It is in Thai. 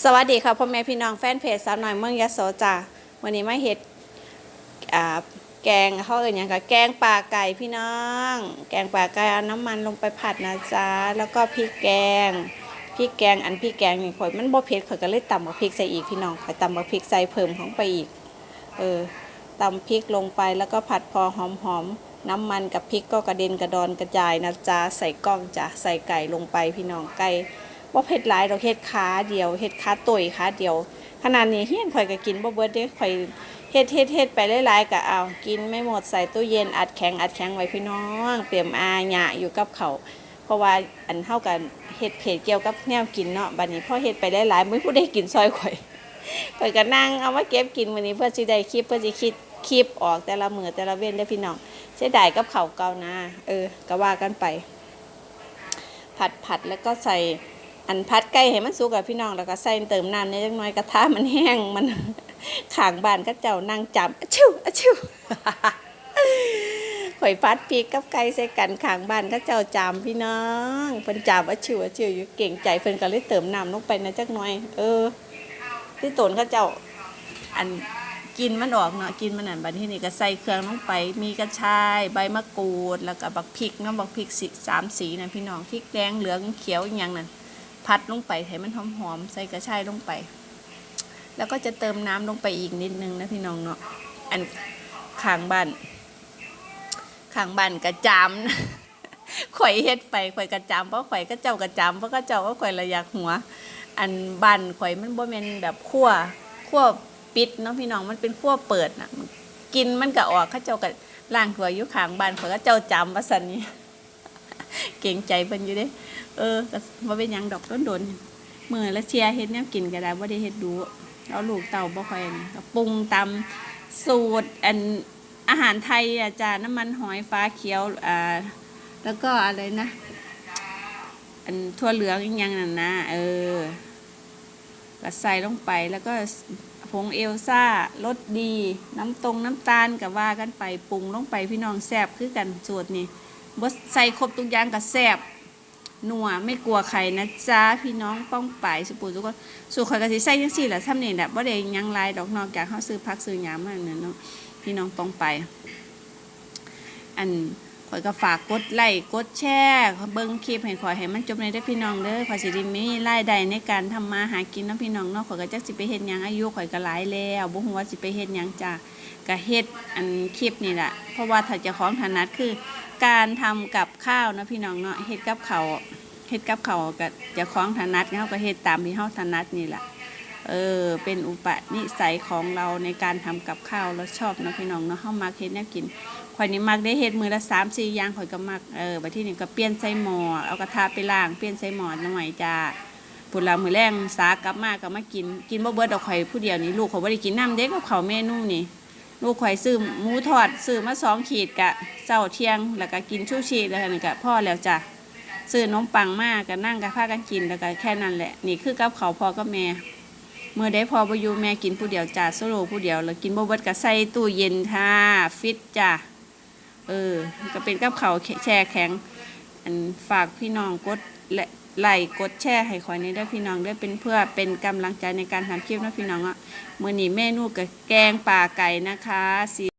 สวัสดีค่ะพ่อแม่พี่น้องแฟนเพจสาวหน่อยเมืองยะโสจ้าวันนี้มาเฮ็ดแกงเขาเอ่ยอย่างกับแกงปลาไก่พี่น้อง แกงปลาไก่เอาน้ำมันลงไปผัดนะจ๊ะแล้วก็พริกแกงพริกแกงอันพริกแกงนี่ข่อยมันบ่เผ็ดข่อยก็เลยตำบักพริกใส่อีกพี่น้องข่อยตำบักพริกใส่เพิ่มของไปอีกเออตำพริกลงไปแล้วก็ผัดพอหอมๆน้ำมันกับพริกก็กระเด็นกระดอนกระจายนะจ๊ะใส่กล้องจ้ะใส่ไก่ลงไปพี่น้องไก่ ว่าเผ็ดหลายเราเฮ็ดขาเดียวเฮ็ดขาตุยขาเดียว ขนาดนี้เฮียนข่อยก็กินบ่เบิดเด้ข่อยเฮ็ดเฮ็ดเฮ็ดไปหลายๆก็เอากินไม่หมดใส่ตู้เย็นอัดแข็งอัดแข็งไว้พี่น้อง เตรียมอาหยะอยู่กับเขาเพราะว่าอันเท่ากันเฮ็ดเพจเกี่ยวกับแนวกินเนาะบัดนี้พอเฮ็ดไปหลายๆมื้อผู้ได้กินซอยข่อยข่อยก็นั่งเอามาเก็บกินมื้อนี้เพื่อสิได้คลิปเพื่อสิคิดคลิปออกแต่ละมือแต่ละเว้นได้พี่น้องเสียดายกับเขาเก่านะเออก็ว่ากันไป ผัดผัดแล้วก็ใส่ อันพัดไก่ให้มันสุกกับพี่น้องแล้วก็ใส่เติมน้ำเนิดจักหน่อยกระทะมันแห้งมันขางบานก็เจ้านั่งจำอชิวอชิวข่อยพัดพริกกับไก่ใส่กันขางบานก็เจ้าจามพี่น้องเพิ่นจามอชิวอชิวอยู่เก่งใจเพิ่นก็เลยเติมน้ำลงไปนะจักหน่อย เออที่ตนเขาเจ้า อันกินมันออกเนาะกินมันอันบัดที่นี่ก็ใส่เครื่องลงไป มีกระชายใบมะกรูด แล้วก็บักพริกนาะบักพริกสีสามสีนะพี่น้องพริกแดงเหลืองเขียวอย่างนั้น พัดลงไปให้มันหอมๆใส่กระชายลงไป แล้วก็จะเติมน้ำลงไปอีกนิดนึงนะพี่น้องเนาะอันข้างบ้านข้างบ้านกระจามข่อยเฮ็ดไปข่อยกระจามเพราะข่อยก็เจ้ากระจามเพราะก็เจ้าก็ข่อยระยากหัว อันบ้านข่อยมันบ่แม่นแบบคั่วคั่วปิดเนาะพี่น้องมันเป็นคั่วเปิดน่ะกินมันก็ออกเขาเจ้าก็ล้างถ้วยอยู่ข้างบ้านข่อยก็เจ้าจำว่าซั่นนี่ เก่งใจเพิ่นอยู่เด้ เออก็บ่เป็นหยังดอกโดนมื้อละเชียเฮ็ดแนวกินก็ได้บ่ได้เฮ็ดดูเอาลูกเต่าบ่ค่อยนี่ก็ปรุงตามสูตรอันอาหารไทยอาจารย์น้ำมันหอยฟ้าเขียวอ่าแล้วก็อะไรนะ อันทั่วเหลืองอีกอย่างนั่นนะเออก็ใส่ลงไปแล้วก็ผงเอลซ่ารสดี น้ำตรงน้ำตาลกับว่ากันไปปรุงลงไปพี่น้องแซ่บคือกันสูตรนี่ บดใส่ครบทุกอย่างกับแซบนัวไม่กลัวใครนะจ๊ะพี่น้องป้องป่ายสุปูทุกคนสูตรข่อยกะสิใส่ยังสี่แหละซ้ำนี่แหละบ่ได้หยังไลายดอกนอกจากเขาซื้อพักซื้อหยามานั่นเนาะพี่น้องป้องไปายอัน ข่อยก็ฝากกดไลค์กดแชร์เบิ่งคลิปให้ข่อยให้มันจบในได้อพี่น้องเด้อข่อยสิได้มีรายได้ในการทำมาหากินนาะพี่น้องเนาะข่อยก็จักสิไปเฮ็ดหยังอายุข่อยก็หลายแล้วบ่ฮู้ว่าสิไปเฮ็ดหยังจ้ะก็เฮ็ดอันคลิปนี่แหละเพราะว่าถ้าจะของถนัดคือ การทำกับข้าวนะพี่น้องเนาะเฮ็ดกับเขาเฮ็ดกับเขาก็จะของถนัดเฮาก็เฮ็ดตามที่เฮาถนัดนี่แหละเออเป็นอุปนิสัยของเราในการทำกับข้าวเราชอบนะพี่น้องเนาะเฮามักเฮ็ดแนวกิน ข่อยนี่มักได้เฮ็ดมือละสามสี่อย่างข่อยก็มักเออบัดที่นี่ก็เปลี่ยนใส่หม้อเอากระทะไปล้างเปลี่ยนใส่หม้อหน่อยจ้าพุ่นละมือแรงสากลับมาก็มากินกินบ่เบิดดอกข่อยผู้เดียวนี่ลูกข่อยบ่ได้กินน้ำเด็กกับข้าวเมนูนี่ลูกข่อยซื้อหมูทอดซื้อมาสองขีดกะเช้าเที่ยง แล้วก็กินชูชีแล้วนี่ก็พอแล้วจ้ะซื้อนมปังมาก็นั่งก็พากันกินแล้วก็แค่นั้นแหละนี่คือกับเขาพอกับแม่เมื่อได้พอบ่อยู่แม่กินผู้เดียวจ้าโซโลผู้เดียวแล้วกินบ่เบิดก็ใส่ตู้เย็นค่ะฟิตจ้ะ เออ ก็เป็นกับเขาแช่แข็ง อันฝากพี่น้องกดและไลค์กดแชร์ให้ขอยในได้อพี่น้องได้อเป็นเพื่อเป็นกำลังใจในการทำคลิปนะพี่น้องอะมื่อนี้เมนูกับแกงป่าไก่นะคะ